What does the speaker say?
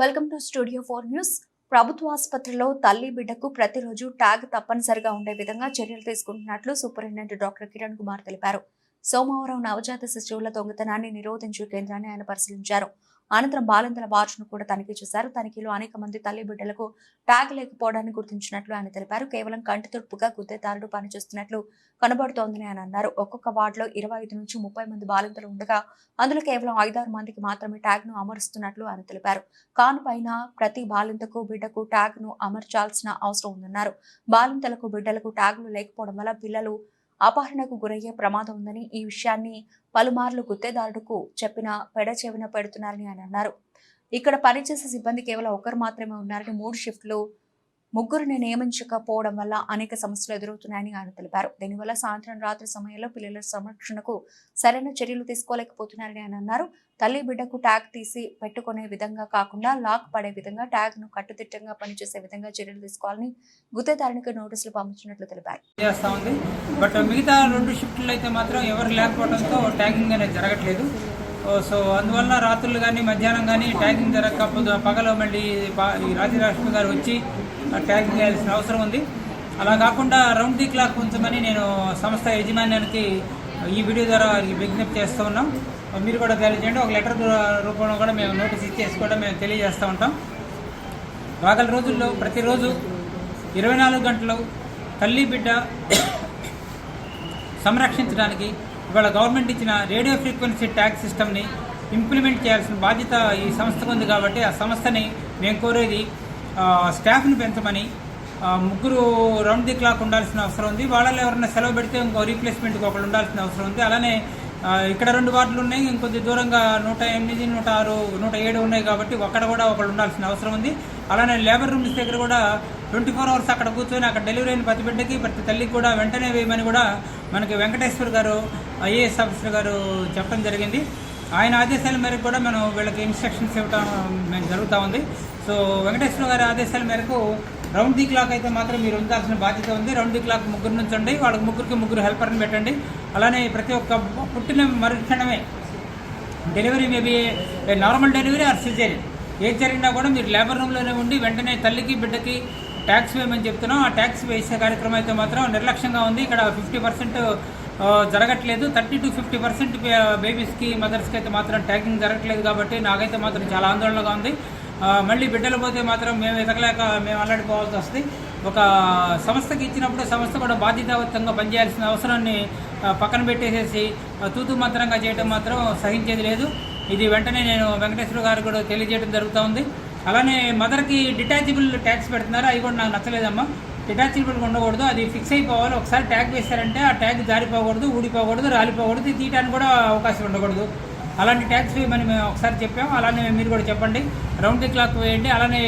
Welcome to Studio Four News. ప్రభుత్వ ఆసుపత్రిలో తల్లి బిడ్డకు ప్రతిరోజు ట్యాగ్ తప్పనిసరిగా ఉండే విధంగా చర్యలు తీసుకుంటున్నట్లు సూపరింటెండెంట్ డాక్టర్ కిరణ్ కుమార్ తెలిపారు. సోమవారం నవజాత శిశువుల దొంగతనాన్ని నిరోధించే కేంద్రాన్ని ఆయన పరిశీలించారు. అనంతరం బాలింతల వార్డును కూడా తనిఖీ చేశారు. తనిఖీలో అనేక మంది తల్లి బిడ్డలకు ట్యాగ్ లేకపోవడాన్ని గుర్తించినట్లు ఆయన తెలిపారు. కేవలం కంటి తుడుపుగా గుత్తేదారుడు పనిచేస్తున్నట్లు కనబడుతోందని ఆయన అన్నారు. ఒక్కొక్క వార్డులో ఇరవై ఐదు నుంచి ముప్పై మంది బాలింతలు ఉండగా అందులో కేవలం ఐదారు మందికి మాత్రమే ట్యాగ్ను అమరుస్తున్నట్లు ఆయన తెలిపారు. కాను పైన ప్రతి బాలింతకు బిడ్డకు ట్యాగ్ను అమర్చాల్సిన అవసరం ఉందన్నారు. బాలింతలకు బిడ్డలకు ట్యాగులు లేకపోవడం వల్ల పిల్లలు అపహరణకు గురయ్యే ప్రమాదం ఉందని ఈ విషయాన్ని పలుమార్లు గుత్తేదారుడుకు చెప్పిన పెడచెవిన పెడుతున్నారని ఆయన అన్నారు. ఇక్కడ పనిచేసే సిబ్బంది కేవలం ఒకరు మాత్రమే ఉన్నారని మూడు షిఫ్ట్లు ముగ్గురిని నియమించకపోవడం వల్ల అనేక సమస్యలు ఎదురవుతున్నాయని ఆయన తెలిపారు. దీనివల్ల సాయంత్రం రాత్రి సమయంలో పిల్లల సంరక్షణకు సరైన చర్యలు తీసుకోలేకపోతున్నారని ఆయన అన్నారు. తల్లి బిడ్డకు ట్యాగ్ తీసి పెట్టుకునే విధంగా కాకుండా లాక్ పడే విధంగా ట్యాగ్ను కట్టుదిట్టంగా పనిచేసే విధంగా చర్యలు తీసుకోవాలని గుత్తేదారునికి నోటీసులు పంపించినట్లు తెలిపారు. చేస్తూ ఉంది? బట్ మిగతా రెండు షిఫ్ట్లు అయితే మాత్రం ఎవరు లేకపోవడంతో ట్యాగింగ్ అనేది జరగట్లేదు. సో అందువల్ల రాత్రులు కానీ మధ్యాహ్నం కానీ ట్యాగింగ్ జరగకపోతే పగలో మళ్ళీ బా- గారు వచ్చి ఆ చేయాల్సిన అవసరం ఉంది. అలా కాకుండా రౌండ్ ది క్లాక్ ఉంచమని నేను సంస్థ యజమాన్యానికి ఈ వీడియో ద్వారా విజ్ఞప్తి చేస్తూ ఉన్నాం. మీరు కూడా తెలియజేయండి. ఒక లెటర్ రూపంలో కూడా మేము నోటీస్ ఇచ్చేసి కూడా మేము తెలియజేస్తూ ఉంటాం. రాగల రోజుల్లో ప్రతిరోజు ఇరవై నాలుగు గంటలు తల్లి బిడ్డ సంరక్షించడానికి ఇవాళ గవర్నమెంట్ ఇచ్చిన రేడియో ఫ్రీక్వెన్సీ ట్యాగ్ సిస్టమ్ని ఇంప్లిమెంట్ చేయాల్సిన బాధ్యత ఈ సంస్థకు ఉంది కాబట్టి ఆ సంస్థని మేము కోరేది స్టాఫ్ని పెంచమని ముగ్గురు రౌండ్ ది క్లాక్ ఉండాల్సిన అవసరం ఉంది. వాళ్ళలో ఎవరైనా సెలవు పెడితే ఇంకో రీప్లేస్మెంట్కి ఒకళ్ళు ఉండాల్సిన అవసరం ఉంది. అలానే ఇక్కడ రెండు వార్డులు ఉన్నాయి. ఇంకొద్ది దూరంగా నూట ఎనిమిది నూట ఆరు నూట ఏడు ఉన్నాయి కాబట్టి అక్కడ కూడా ఒకళ్ళు ఉండాల్సిన అవసరం ఉంది. అలానే లేబర్ రూమ్స్ దగ్గర కూడా ట్వంటీ ఫోర్ అవర్స్ అక్కడ కూర్చొని అక్కడ డెలివరీ అయిన ప్రతి బిడ్డకి ప్రతి తల్లికి కూడా వెంటనే వేయమని కూడా మనకి వెంకటేశ్వర్ గారు ఐఏఎస్ ఆఫీసర్ గారు చెప్పడం జరిగింది. ఆయన ఆదేశాల మేరకు కూడా మనం వీళ్ళకి ఇన్స్ట్రక్షన్స్ ఇవ్వటం మేము జరుగుతూ ఉంది. సో వెంకటేశ్వర గారి ఆదేశాల మేరకు రౌండ్ ది క్లాక్ అయితే మాత్రం మీరు ఉంచాల్సిన బాధ్యత ఉంది. రౌండ్ ది క్లాక్ ముగ్గురు నుంచి ఉండి వాళ్ళకి ముగ్గురికి ముగ్గురు హెల్పర్ని పెట్టండి. అలానే ప్రతి ఒక్క పుట్టిన మరుక్షణమే delivery maybe normal delivery or caesarean. ఏది జరిగినా కూడా మీరు లేబర్ రూమ్లోనే ఉండి వెంటనే తల్లికి బిడ్డకి ట్యాక్స్ వేయమని చెప్తున్నాం. ఆ ట్యాక్స్ వేసే కార్యక్రమం అయితే మాత్రం నిర్లక్ష్యంగా ఉంది. ఇక్కడ ఫిఫ్టీ పర్సెంట్ జరగట్లేదు. థర్టీ టు ఫిఫ్టీ పర్సెంట్ బేబీస్కి మదర్స్కి అయితే మాత్రం ట్యాగింగ్ జరగట్లేదు కాబట్టి నాకైతే మాత్రం చాలా ఆందోళనగా ఉంది. మళ్ళీ బిడ్డలు పోతే మాత్రం మేము ఎదగలేక మేము అల్లాడిపోవాల్సి వస్తుంది. ఒక సంస్థకి ఇచ్చినప్పుడు సంస్థ కూడా బాధ్యతాయుతంగా పనిచేయాల్సిన అవసరాన్ని పక్కన పెట్టేసేసి ఆ, తూతు మంత్రంగా చేయడం మాత్రం సహించేది లేదు. ఇది వెంటనే నేను వెంకటేశ్వర గారు కూడా తెలియజేయడం జరుగుతూ ఉంది. అలానే మదర్కి డిటాచబుల్ ట్యాక్స్ పెడుతున్నారు? అవి కూడా నాకు నచ్చలేదమ్మా. డిటాచబుల్ ఉండకూడదు అది ఫిక్స్ అయిపోవాలి. ఒకసారి ట్యాగ్ వేశారంటే ఆ ట్యాగ్ జారిపోకూడదు ఊడిపోకూడదు రాలిపోకూడదు. తీయడానికి కూడా అవకాశం ఉండకూడదు. అలాంటి ట్యాక్స్ వేయమని మేము ఒకసారి చెప్పాము. అలానే మీరు కూడా చెప్పండి. రౌండ్ ది క్లాక్ వేయండి. అలానే